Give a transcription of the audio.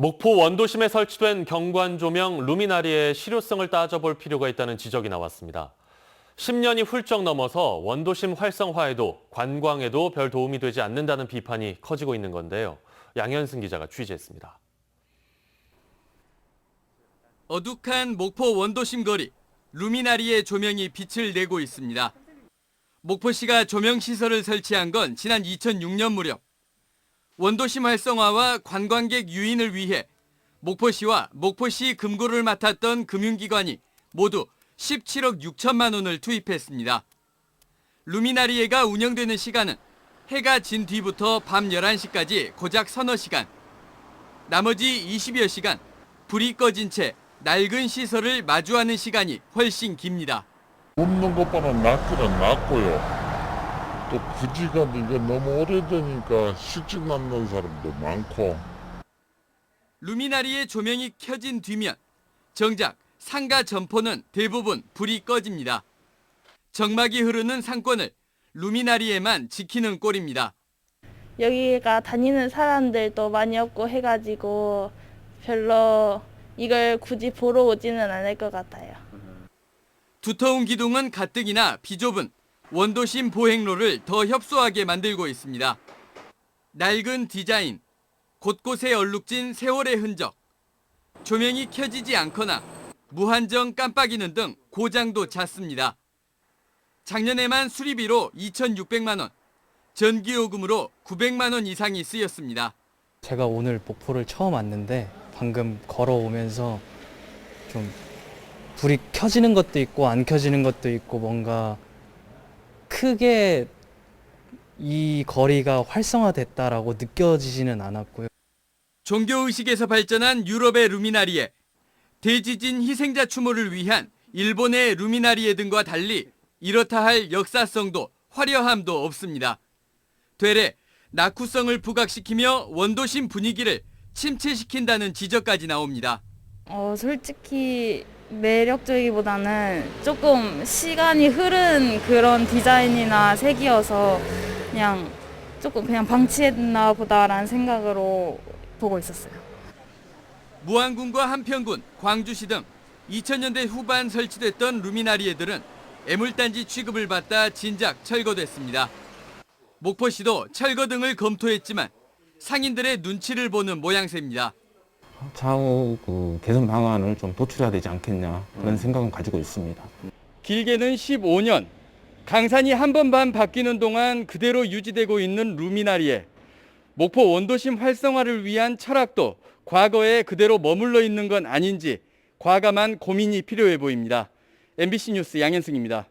목포 원도심에 설치된 경관 조명 루미나리의 실효성을 따져볼 필요가 있다는 지적이 나왔습니다. 10년이 훌쩍 넘어서 원도심 활성화에도 관광에도 별 도움이 되지 않는다는 비판이 커지고 있는 건데요. 양현승 기자가 취재했습니다. 어둑한 목포 원도심 거리 루미나리의 조명이 빛을 내고 있습니다. 목포시가 조명 시설을 설치한 건 지난 2006년 무렵. 원도심 활성화와 관광객 유인을 위해 목포시와 목포시 금고를 맡았던 금융기관이 모두 17억 6천만 원을 투입했습니다. 루미나리에가 운영되는 시간은 해가 진 뒤부터 밤 11시까지 고작 서너 시간. 나머지 20여 시간 불이 꺼진 채 낡은 시설을 마주하는 시간이 훨씬 깁니다. 없는 것보다 낫기는 낫고요. 또 부지가 이게 너무 오래되니까 실직 낳는 사람도 많고 루미나리의 조명이 켜진 뒤면 정작 상가 점포는 대부분 불이 꺼집니다. 정막이 흐르는 상권을 루미나리에만 지키는 꼴입니다. 여기가 다니는 사람들도 많이 없고 해가지고 별로 이걸 굳이 보러 오지는 않을 것 같아요. 두터운 기둥은 가뜩이나 비좁은 원도심 보행로를 더 협소하게 만들고 있습니다. 낡은 디자인, 곳곳에 얼룩진 세월의 흔적, 조명이 켜지지 않거나 무한정 깜빡이는 등 고장도 잦습니다. 작년에만 수리비로 2,600만 원, 전기요금으로 900만 원 이상이 쓰였습니다. 제가 오늘 목포를 처음 왔는데 방금 걸어오면서 좀 불이 켜지는 것도 있고 안 켜지는 것도 있고 뭔가 크게 이 거리가 활성화됐다라고 느껴지지는 않았고요. 종교의식에서 발전한 유럽의 루미나리에 대지진 희생자 추모를 위한 일본의 루미나리에 등과 달리 이렇다 할 역사성도 화려함도 없습니다. 되레 낙후성을 부각시키며 원도심 분위기를 침체시킨다는 지적까지 나옵니다. 어, 솔직히 매력적이보다는 조금 시간이 흐른 그런 디자인이나 색이어서 그냥 조금 그냥 방치했나 보다라는 생각으로 보고 있었어요. 무안군과 한평군, 광주시 등 2000년대 후반 설치됐던 루미나리에들은 애물단지 취급을 받다 진작 철거됐습니다. 목포시도 철거 등을 검토했지만 상인들의 눈치를 보는 모양새입니다. 차후 그 개선 방안을 좀 도출해야 되지 않겠냐 그런 생각은 가지고 있습니다. 길게는 15년, 강산이 한 번 반 바뀌는 동안 그대로 유지되고 있는 루미나리에 목포 원도심 활성화를 위한 철학도 과거에 그대로 머물러 있는 건 아닌지 과감한 고민이 필요해 보입니다. MBC 뉴스 양현승입니다.